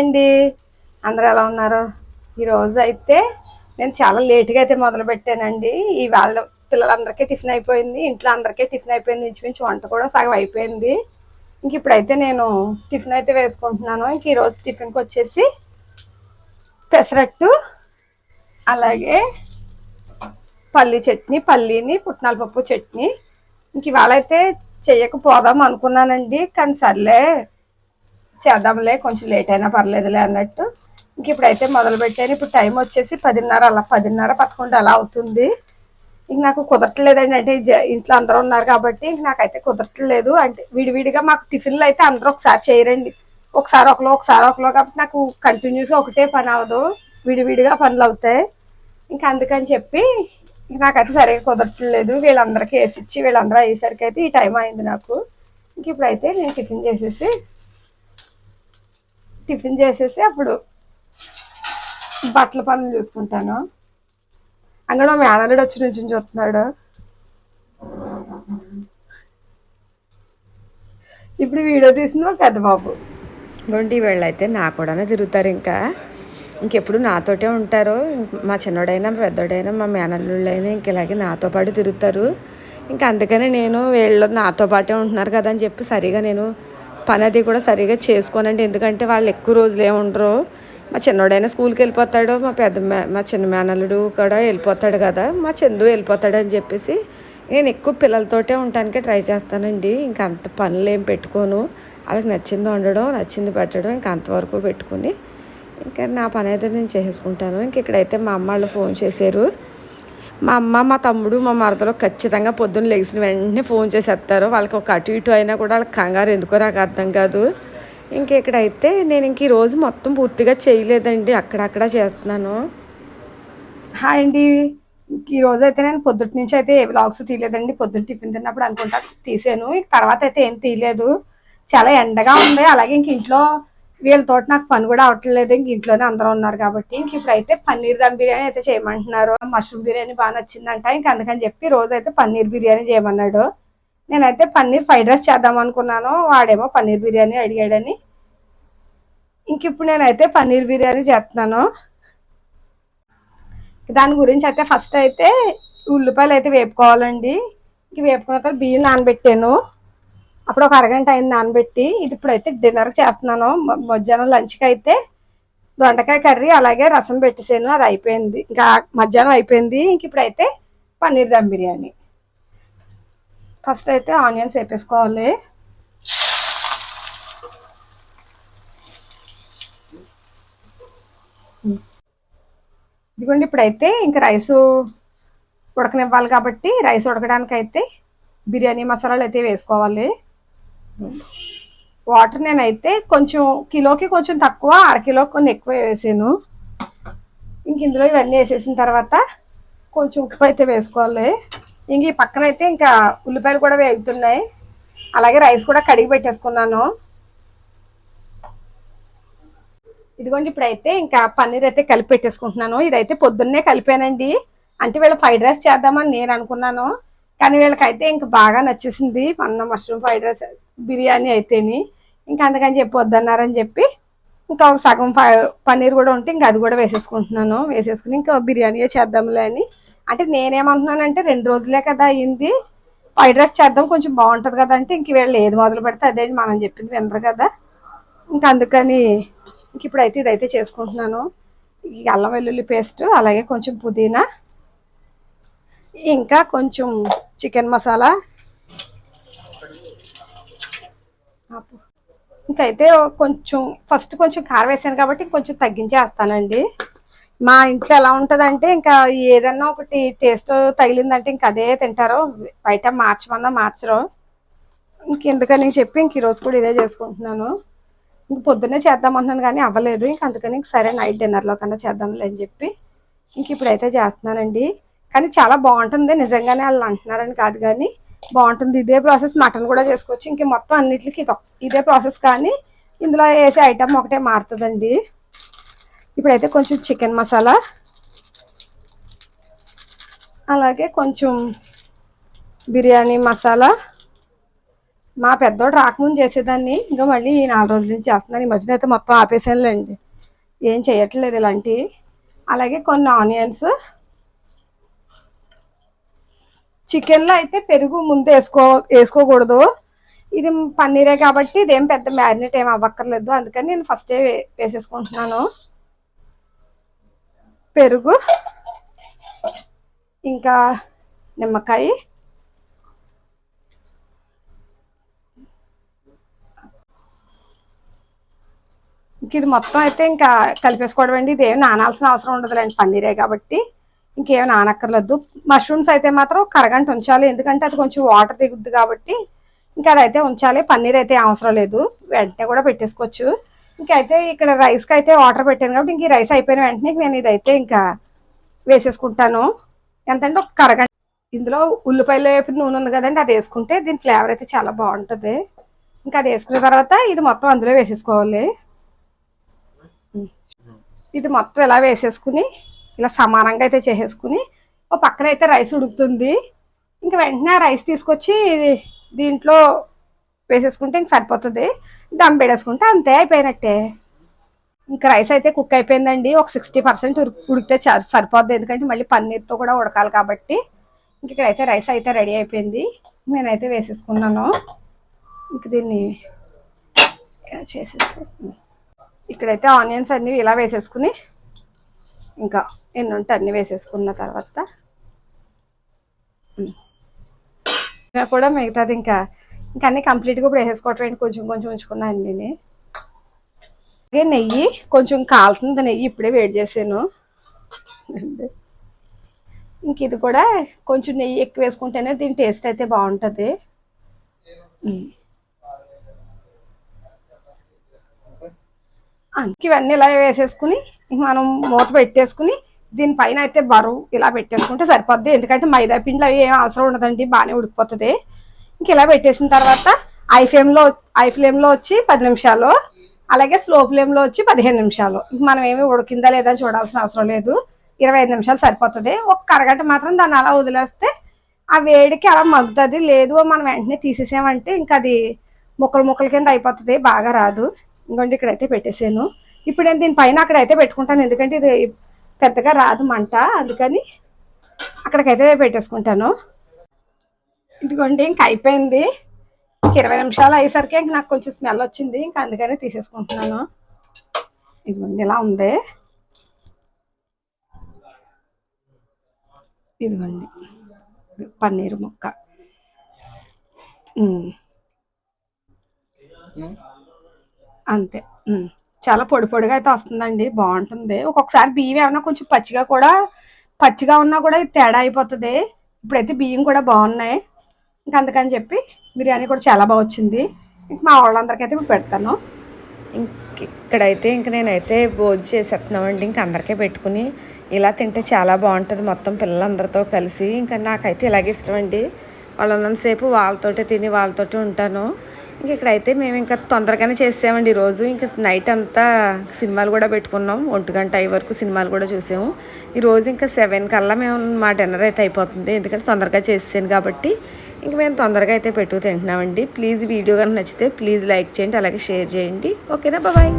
అండి? అందరూ ఎలా ఉన్నారు? ఈరోజు అయితే నేను చాలా లేట్గా అయితే మొదలు పెట్టానండి. ఈ వాళ్ళ పిల్లలందరికీ టిఫిన్ అయిపోయింది. ఇంట్లో అందరికీ టిఫిన్ అయిపోయింది. ఇంచుమించు వంట కూడా సగం అయిపోయింది. ఇంక ఇప్పుడైతే నేను టిఫిన్ అయితే వేసుకుంటున్నాను. ఇంక ఈరోజు టిఫిన్కి వచ్చేసి పెసరట్టు అలాగే పల్లి చట్నీ పల్లీని పుట్నాల పప్పు చట్నీ. ఇంక ఇవాళ అయితే చెయ్యకపోదాం అనుకున్నానండి. కానీ సర్లే చేద్దాంలే కొంచెం లేట్ అయినా పర్లేదులే అన్నట్టు. ఇంక ఇప్పుడైతే మొదలు పెట్టాను. ఇప్పుడు టైం వచ్చేసి పదిన్నర అలా పదిన్నర పదకొండు అలా అవుతుంది. ఇంక నాకు కుదరట్లేదండి. అంటే జ- ఇంట్లో అందరూ ఉన్నారు కాబట్టి ఇంక నాకైతే కుదరట్లేదు. అంటే విడివిడిగా మాకు టిఫిన్లు అయితే అందరూ ఒకసారి చేయరండి. ఒకసారి ఒకలో ఒకసారి ఒకలో కాబట్టి నాకు కంటిన్యూస్గా ఒకటే పని అవ్వదు. విడివిడిగా పనులు అవుతాయి. ఇంకా అందుకని చెప్పి ఇంక నాకైతే సరిగా కుదరట్లేదు. వీళ్ళందరికీ వేసిచ్చి వీళ్ళందరూ అయ్యేసరికి అయితే ఈ టైం అయింది నాకు. ఇంక ఇప్పుడైతే నేను టిఫిన్ చేసేసి టిఫిన్ చేసేసి అప్పుడు బట్టల పనులు చూసుకుంటాను. అక్కడ మా మేనల్లుడు వచ్చి నుంచి చూస్తున్నాడు. ఇప్పుడు వీడియో తీసిన మా పెద్ద బాబు. గుంటి వీళ్ళైతే నా కూడానే తిరుగుతారు ఇంకా. ఇంకెప్పుడు నాతోటే ఉంటారు. మా చిన్నోడైనా మా పెద్దోడైనా మా మేనల్లుళ్ళైనా ఇంక ఇలాగే నాతో పాటు తిరుగుతారు. ఇంకా అందుకనే నేను వీళ్ళు నాతో పాటే ఉంటున్నారు కదా అని చెప్పి సరిగా నేను పని అది కూడా సరిగా చేసుకోనండి. ఎందుకంటే వాళ్ళు ఎక్కువ రోజులు ఏమి ఉండరు మా చిన్నోడైనా స్కూల్కి వెళ్ళిపోతాడు మా పెద్ద మే మా చిన్న మేనల్లుడు కూడా వెళ్ళిపోతాడు కదా మా చందు వెళ్ళిపోతాడు అని చెప్పేసి నేను ఎక్కువ పిల్లలతోటే ఉండటానికే ట్రై చేస్తానండి. ఇంకా అంత పనులు ఏం పెట్టుకోను. వాళ్ళకి నచ్చింది వండడం నచ్చింది పెట్టడం ఇంకా అంతవరకు పెట్టుకుని ఇంకా నా పని అయితే నేను చేసుకుంటాను. ఇంక ఇక్కడైతే మా అమ్మ వాళ్ళు ఫోన్ చేశారు. మా అమ్మ మా తమ్ముడు మా మరదలు ఖచ్చితంగా పొద్దున్న లెగిసిన వెంటనే ఫోన్ చేసేస్తారు వాళ్ళకి ఒక అటు ఇటు అయినా కూడా వాళ్ళకి కంగారు ఎందుకో నాకు అర్థం కాదు. ఇంక ఇక్కడైతే నేను ఇంక ఈరోజు మొత్తం పూర్తిగా చేయలేదండి. అక్కడక్కడ చేస్తున్నాను. హాయ్ అండి. ఈ రోజు అయితే నేను పొద్దుటి నుంచి అయితే ఏ వ్లాగ్స్ తీయలేదండి. పొద్దున్న టిఫిన్ తిన్నప్పుడు అనుకుంటా తీసాను. తర్వాత అయితే ఏం తీయలేదు. చాలా ఎండగా ఉంది. అలాగే ఇంక ఇంట్లో వీళ్ళతో నాకు పని కూడా అవట్లేదు. ఇంక ఇంట్లోనే అందరూ ఉన్నారు కాబట్టి ఇంక ఇప్పుడైతే పన్నీర్ దమ్ బిర్యానీ అయితే చేయమంటున్నారు. మష్రూమ్ బిర్యానీ బాగా నచ్చిందంట. ఇంక అందుకని చెప్పి రోజు అయితే పన్నీర్ బిర్యానీ చేయమన్నాడు. నేనైతే పన్నీర్ ఫ్రైడ్ రైస్ చేద్దాం అనుకున్నాను. వాడేమో పన్నీర్ బిర్యానీ అడిగాడని. ఇంక ఇప్పుడు నేనైతే పన్నీర్ బిర్యానీ చేస్తున్నాను. దాని గురించి అయితే ఫస్ట్ అయితే ఉల్లిపాయలు అయితే వేపుకోవాలండి. ఇంక వేపుకున్న తర్వాత బియ్యం నానబెట్టాను. అప్పుడు ఒక అరగంట అయింది నానబెట్టి ఇది ఇప్పుడైతే డిన్నర్ చేస్తున్నాను. మధ్యాహ్నం లంచ్కి అయితే దొండకాయ కర్రీ అలాగే రసం పెట్టేసాను. అది అయిపోయింది. ఇంకా మధ్యాహ్నం అయిపోయింది. ఇంక ఇప్పుడైతే పన్నీర్ దమ్ బిర్యానీ. ఫస్ట్ అయితే ఆనియన్స్ వేపేసుకోవాలి. ఇదిగోండి ఇప్పుడైతే ఇంకా రైస్ ఉడకనివ్వాలి కాబట్టి రైస్ ఉడకడానికి అయితే బిర్యానీ మసాలాలు అయితే వేసుకోవాలి. వాటర్ నేనైతే కొంచెం కిలోకి కొంచెం తక్కువ అరకిలో కొన్ని ఎక్కువ వేసాను. ఇంక ఇందులో ఇవన్నీ వేసేసిన తర్వాత కొంచెం ఉప్పు అయితే వేసుకోవాలి. ఇంక ఈ పక్కన అయితే ఇంకా ఉల్లిపాయలు కూడా వేగుతున్నాయి. అలాగే రైస్ కూడా కడిగి పెట్టేసుకున్నాను. ఇదిగోండి ఇప్పుడైతే ఇంకా పన్నీర్ అయితే కలిపి పెట్టేసుకుంటున్నాను. ఇదైతే పొద్దున్నే కలిపానండి. అంటే వీళ్ళ ఫ్రైడ్ రైస్ చేద్దామని నేను అనుకున్నాను. కానీ వీళ్ళకైతే ఇంకా బాగా నచ్చేసింది. అన్న మష్రూమ్ ఫ్రైడ్ రైస్ బిర్యానీ అయితేని. ఇంకా అందుకని చెప్పి వద్దన్నారని చెప్పి ఇంకా ఒక సగం పన్నీర్ కూడా ఉంటే ఇంకా అది కూడా వేసేసుకుంటున్నాను. వేసేసుకుని ఇంకా బిర్యానీయే చేద్దాంలే అని. అంటే నేనేమంటున్నానంటే రెండు రోజులే కదా అయింది. ఫ్రైడ్ రైస్ చేద్దాం కొంచెం బాగుంటుంది కదా అంటే ఇంక వీళ్ళు ఏది మొదలు పెడితే అదే మనం చెప్పింది వినరు కదా. ఇంకా అందుకని ఇంక ఇప్పుడైతే ఇదైతే చేసుకుంటున్నాను. ఈ అల్లం వెల్లుల్లి పేస్ట్ అలాగే కొంచెం పుదీనా ఇంకా కొంచెం చికెన్ మసాలా ఇంకైతే కొంచెం ఫస్ట్ కొంచెం కారం వేసాను కాబట్టి కొంచెం తగ్గించేస్తానండి. మా ఇంట్లో ఎలా ఉంటుందంటే ఇంకా ఏదన్నా ఒకటి టేస్ట్ తగిలిందంటే ఇంక అదే తింటారు. బయట మార్చమన్నా మార్చరు. ఇంక ఎందుకని చెప్పి ఇంక ఈరోజు కూడా ఇదే చేసుకుంటున్నాను. ఇంక పొద్దున్నే చేద్దామంటున్నాను కానీ అవ్వలేదు. ఇంక అందుకని ఇంక సరే నైట్ డిన్నర్లో కన్నా చేద్దాంలే అని చెప్పి ఇంక ఇప్పుడైతే చేస్తున్నానండి. కానీ చాలా బాగుంటుంది. నిజంగానే వాళ్ళు అంటున్నారని కాదు కానీ బాగుంటుంది. ఇదే ప్రాసెస్ మటన్ కూడా చేసుకోవచ్చు. ఇంక మొత్తం అన్నిటికి ఇదే ప్రాసెస్ కానీ ఇందులో వేసే ఐటమ్ ఒకటే మారుతుందండి. ఇప్పుడైతే కొంచెం చికెన్ మసాలా. అలాగే కొంచెం బిర్యానీ మసాలా. మా పెద్దోడు రాకముందు చేసేదాన్ని. ఇంకా మళ్ళీ నాలుగు రోజుల నుంచి చేస్తున్నాను ఈ మధ్యన అయితే మొత్తం ఆపేసానులేండి. ఏం చేయట్లేదు ఇలాంటివి. అలాగే కొన్ని ఆనియన్స్. చికెన్లో అయితే పెరుగు ముందు వేసుకో వేసుకోకూడదు. ఇది పన్నీరే కాబట్టి ఇదేం పెద్ద మ్యారినేట్ ఏం అవ్వక్కర్లేదు. అందుకని నేను ఫస్టే వేసేసుకుంటున్నాను. పెరుగు ఇంకా నిమ్మకాయ. ఇంక ఇది మొత్తం అయితే ఇంకా కలిపేసుకోవడం అండి ఇది ఏం నానాల్సిన అవసరం ఉండదులేండి పన్నీరే కాబట్టి. ఇంకేం నానక్కర్లేదు మష్రూమ్స్ అయితే మాత్రం కరగంట ఉంచాలి. ఎందుకంటే అది కొంచెం వాటర్ దిగుద్ది కాబట్టి ఇంకా అదైతే ఉంచాలి. పన్నీర్ అయితే అవసరం లేదు. వెంటనే కూడా పెట్టేసుకోవచ్చు. ఇంకైతే ఇక్కడ రైస్కి అయితే వాటర్ పెట్టాను కాబట్టి ఇంక ఈ రైస్ అయిపోయిన వెంటనే నేను ఇదైతే ఇంకా వేసేసుకుంటాను. ఎంతంటే ఒక కరగంట ఇందులో ఉల్లిపాయలు వేపి నూనె ఉంది కదండి అది వేసుకుంటే దీని ఫ్లేవర్ అయితే చాలా బాగుంటుంది. ఇంకా అది వేసుకున్న తర్వాత ఇది మొత్తం అందులో వేసేసుకోవాలి. ఇది మొత్తం ఇలా వేసేసుకుని ఇలా సమానంగా అయితే చేసేసుకుని ఓ పక్కన అయితే రైస్ ఉడుకుతుంది. ఇంకా వెంటనే ఆ రైస్ తీసుకొచ్చి దీంట్లో వేసేసుకుంటే ఇంక సరిపోతుంది. దమ్ పెట్టేసుకుంటే అంతే అయిపోయినట్టే. ఇంకా రైస్ అయితే కుక్ అయిపోయిందండి. ఒక సిక్స్టీ పర్సెంట్ ఉడికితే సరిపోద్ది. ఎందుకంటే మళ్ళీ పన్నీర్తో కూడా ఉడకాలి కాబట్టి. ఇంక ఇక్కడైతే రైస్ అయితే రెడీ అయిపోయింది. నేనైతే వేసేసుకున్నాను. ఇంక దీన్ని చేసేసి ఇక్కడైతే ఆనియన్స్ అన్నీ ఇలా వేసేసుకుని ఇంకా ఎన్ని ఉంటే అన్ని వేసేసుకున్న తర్వాత. కూడా మిగతాది ఇంకా ఇంకా అన్ని కంప్లీట్గా ఇప్పుడు వేసేసుకోవటం కొంచెం కొంచెం ఉంచుకున్నా అండి అలాగే నెయ్యి కొంచెం కాలుతుంది. నెయ్యి ఇప్పుడే వేడి చేసాను. ఇంక ఇది కూడా కొంచెం నెయ్యి ఎక్కువ వేసుకుంటేనే దీని టేస్ట్ అయితే బాగుంటుంది. ఇవన్నీ ఇలా వేసేసుకుని ఇంక మనం మూత పెట్టేసుకుని దీనిపైన అయితే బరువు ఇలా పెట్టేసుకుంటే సరిపోద్ది. ఎందుకంటే మైదా పిండిలో అవి ఏం అవసరం ఉండదండి బాగానే ఉడికిపోతుంది. ఇంక ఇలా పెట్టేసిన తర్వాత ఐ ఫ్లేమ్లో ఐ ఫ్లేమ్లో వచ్చి పది నిమిషాలు అలాగే స్లో ఫ్లేమ్లో వచ్చి పదిహేను నిమిషాలు. ఇంక మనం ఏమి ఉడికిందా లేదా అని చూడాల్సిన అవసరం లేదు. ఇరవై ఐదు నిమిషాలు సరిపోతుంది. ఒక అరగంట మాత్రం దాన్ని అలా వదిలేస్తే ఆ వేడికి అలా మగ్గుతుంది. లేదు మనం వెంటనే తీసేసామంటే ఇంకా అది ముక్కలు మొక్కల కింద అయిపోతుంది బాగా రాదు. ఇంకోండి ఇక్కడైతే పెట్టేసాను. ఇప్పుడు నేను దీనిపైన అక్కడైతే పెట్టుకుంటాను ఎందుకంటే ఇది పెద్దగా రాదు మంట అందుకని అక్కడికైతే పెట్టేసుకుంటాను. ఇదిగోండి ఇంక అయిపోయింది. ఇంక ఇరవై నిమిషాలు అయ్యేసరికి ఇంక నాకు కొంచెం స్మెల్ వచ్చింది ఇంకా అందుకని తీసేసుకుంటున్నాను. ఇదిగోండి ఇలా ఉంది. ఇదిగోండి పన్నీర్ ముక్క. అంతే. చాలా పొడి పొడిగా అయితే వస్తుందండి. బాగుంటుంది. ఒక్కొక్కసారి బియ్యం ఏమైనా కొంచెం పచ్చిగా కూడా పచ్చిగా ఉన్నా కూడా తేడా అయిపోతుంది. ఇప్పుడైతే బియ్యం కూడా బాగున్నాయి. ఇంకా అందుకని చెప్పి బిర్యానీ కూడా చాలా బాగా వచ్చింది. ఇంక మా వాళ్ళందరికీ అయితే ఇప్పుడు పెడతాను. ఇంక ఇక్కడైతే ఇంక నేనైతే భోజనం చేసేస్తున్నామండి. ఇంక అందరికీ పెట్టుకుని ఇలా తింటే చాలా బాగుంటుంది మొత్తం పిల్లలందరితో కలిసి. ఇంకా నాకైతే ఇలాగే ఇష్టం అండి వాళ్ళు వాళ్ళతోటే తిని వాళ్ళతోటే ఉంటాను. ఇంక ఇక్కడైతే మేము ఇంకా తొందరగానే చేసామండి ఈరోజు ఇంకా నైట్ అంతా సినిమాలు కూడా పెట్టుకున్నాం. ఒంటి గంట అయ్యే వరకు సినిమాలు కూడా చూసాము. ఈరోజు ఇంకా సెవెన్ కల్లా మేము మా డిన్నర్ అయితే అయిపోతుంది. ఎందుకంటే తొందరగా చేసాను కాబట్టి ఇంక మేము తొందరగా అయితే పెట్టు తింటున్నామండి. ప్లీజ్ వీడియో కనుక నచ్చితే ప్లీజ్ లైక్ చేయండి అలాగే షేర్ చేయండి. ఓకేనా బాయ్